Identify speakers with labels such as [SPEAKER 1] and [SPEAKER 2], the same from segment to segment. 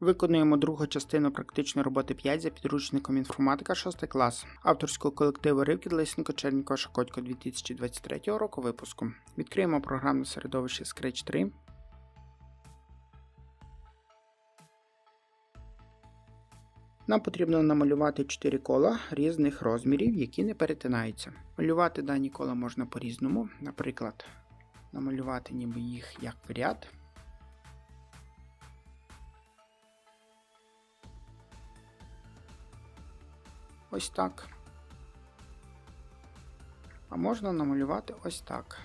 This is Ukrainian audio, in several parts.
[SPEAKER 1] Виконуємо другу частину практичної роботи 5 за підручником інформатика 6 клас авторського колективу Ривкіт Лисенко Чернікова Шакотько 2023 року випуску. Відкриємо програмне середовище Scratch 3. Нам потрібно намалювати 4 кола різних розмірів, які не перетинаються. Малювати дані кола можна по-різному. Наприклад, намалювати ніби їх як в ряд. Ось так. А можна намалювати ось так.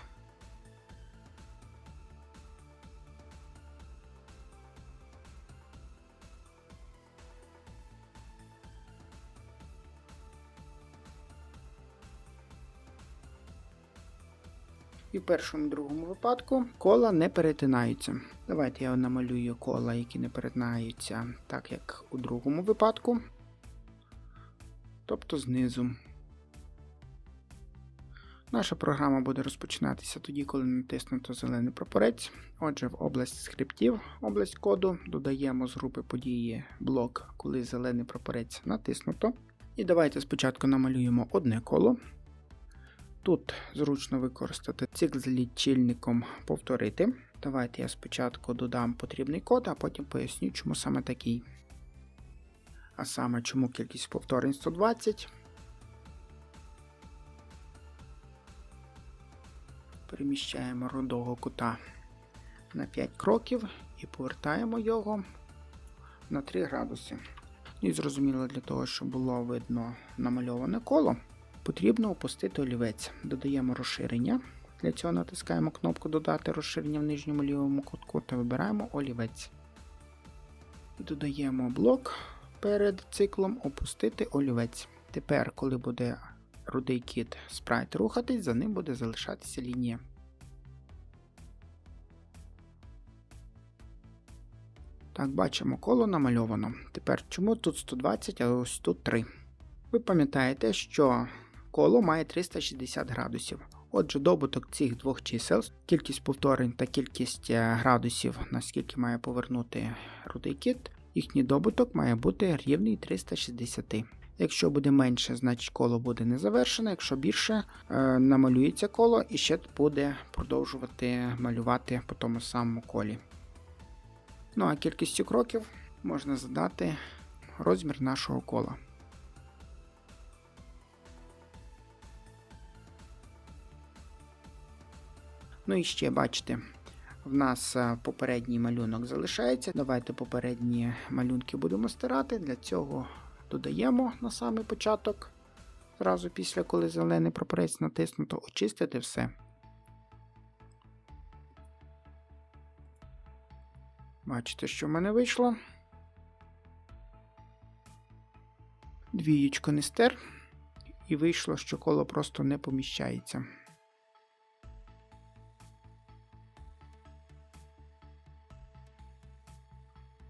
[SPEAKER 1] І в першому і другому випадку кола не перетинаються. Давайте я намалюю кола, які не перетинаються, так як у другому випадку тобто знизу. Наша програма буде розпочинатися тоді, коли натиснуто зелений прапорець. Отже, в область скриптів, область коду, додаємо з групи події блок, коли зелений прапорець натиснуто. І давайте спочатку намалюємо одне коло. Тут зручно використати цикл з лічильником повторити. Давайте я спочатку додам потрібний код, а потім поясню, чому саме такий. А саме, чому кількість повторень 120. Переміщаємо рудого кута на 5 кроків і повертаємо його на 3 градуси. І зрозуміло, для того, щоб було видно намальоване коло, потрібно опустити олівець. Додаємо розширення. Для цього натискаємо кнопку Додати розширення в нижньому лівому кутку та вибираємо олівець. Додаємо блок перед циклом опустити олівець. Тепер, коли буде рудий кіт спрайт рухатись, за ним буде залишатися лінія. Так, бачимо, коло намальовано. Тепер чому тут 120, а ось тут 3. Ви пам'ятаєте, що коло має 360 градусів. Отже, добуток цих двох чисел, кількість повторень та кількість е, градусів, наскільки має повернути рудий кіт, їхній добуток має бути рівний 360. Якщо буде менше, значить коло буде не завершене. Якщо більше, е, намалюється коло і ще буде продовжувати малювати по тому самому колі. Ну а кількістю кроків можна задати розмір нашого кола. Ну і ще бачите, в нас е, попередній малюнок залишається. Давайте попередні малюнки будемо стирати. Для цього додаємо на самий початок, зразу після коли зелений прапорець натиснуто, очистити все. Бачите, що в мене вийшло. Двієчко не стер, і вийшло, що коло просто не поміщається.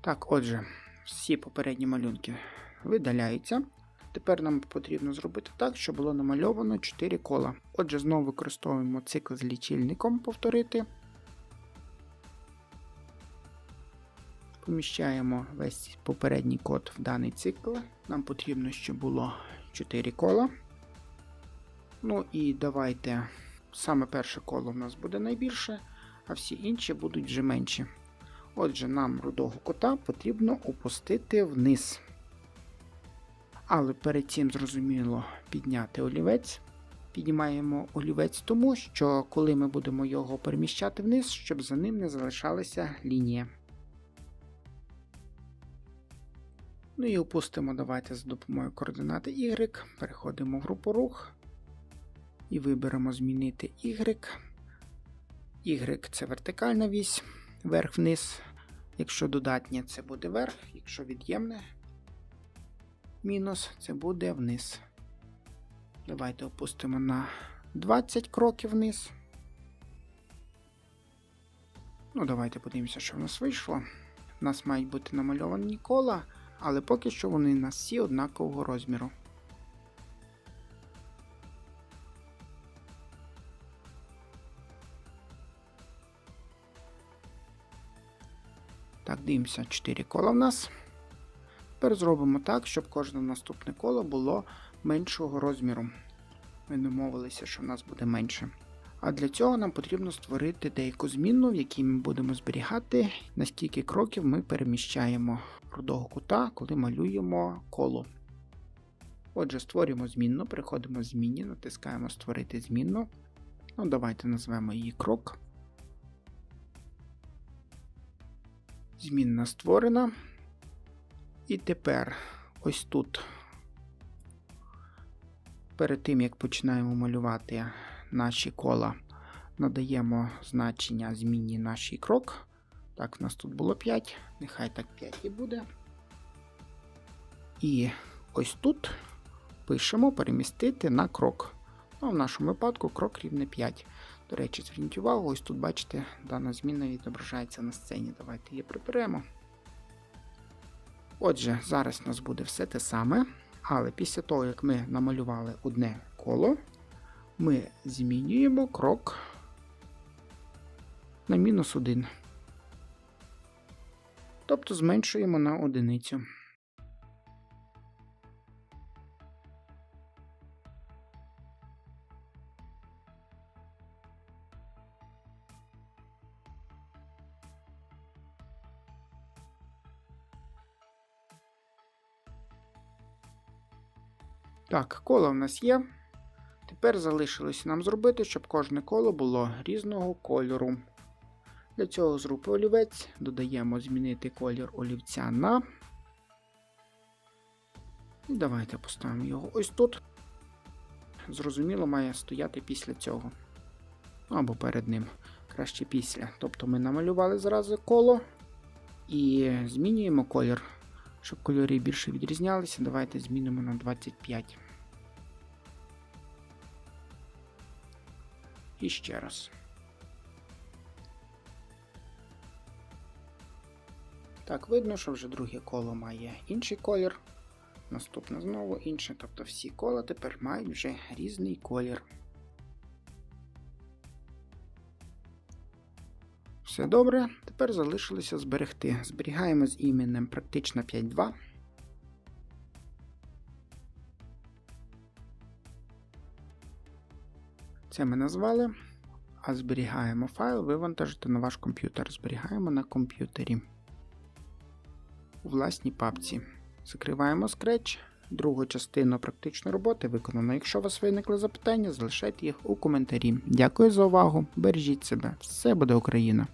[SPEAKER 1] Так, отже, всі попередні малюнки видаляються. Тепер нам потрібно зробити так, щоб було намальовано 4 кола. Отже, знову використовуємо цикл з лічильником повторити. Поміщаємо весь попередній код в даний цикл. Нам потрібно, щоб було 4 кола. Ну і давайте саме перше коло в нас буде найбільше, а всі інші будуть вже менші. Отже, нам рудого кота потрібно опустити вниз. Але перед цим, зрозуміло, підняти олівець. Піднімаємо олівець тому, що коли ми будемо його переміщати вниз, щоб за ним не залишалася лінія. Ну і опустимо, давайте за допомогою координати Y. Переходимо в групу рух і виберемо змінити Y. Y це вертикальна вісь вверх-вниз. Якщо додатнє, це буде вверх, якщо від'ємне мінус, це буде вниз. Давайте опустимо на 20 кроків вниз. Ну, давайте подивимося, що в нас вийшло. У нас мають бути намальовані кола, але поки що вони у нас всі однакового розміру. Так, дивимося, 4 кола в нас. Тепер зробимо так, щоб кожне наступне коло було меншого розміру. Ми домовилися, що в нас буде менше. А для цього нам потрібно створити деяку змінну, в якій ми будемо зберігати, наскільки кроків ми переміщаємо рудого кута, коли малюємо коло. Отже, створюємо змінну, переходимо в змінні, натискаємо Створити змінну. Ну, давайте назвемо її крок. Змінна створена. І тепер ось тут, перед тим як починаємо малювати наші кола, надаємо значення змінні нашій крок. Так, в нас тут було 5, нехай так 5 і буде. І ось тут пишемо перемістити на крок. Ну, в нашому випадку крок рівне 5. До речі, зверніть увагу, ось тут, бачите, дана зміна відображається на сцені. Давайте її приберемо. Отже, зараз у нас буде все те саме, але після того, як ми намалювали одне коло, ми змінюємо крок на мінус 1. Тобто зменшуємо на одиницю. Так, коло в нас є. Тепер залишилось нам зробити, щоб кожне коло було різного кольору. Для цього з олівець додаємо змінити колір олівця на. І давайте поставимо його ось тут. Зрозуміло, має стояти після цього. Або перед ним. Краще після. Тобто ми намалювали зразу коло і змінюємо колір. Щоб кольори більше відрізнялися, давайте змінимо на 25. І ще раз. Так, видно, що вже друге коло має інший колір. Наступне знову інше. Тобто всі кола тепер мають вже різний колір. Все добре. Тепер залишилося зберегти. Зберігаємо з іменем практично 5.2. Це ми назвали. А зберігаємо файл, вивантажити на ваш комп'ютер. Зберігаємо на комп'ютері. У власній папці. Закриваємо Scratch. Другу частину практичної роботи виконано. Якщо у вас виникли запитання, залишайте їх у коментарі. Дякую за увагу. Бережіть себе. Все буде Україна!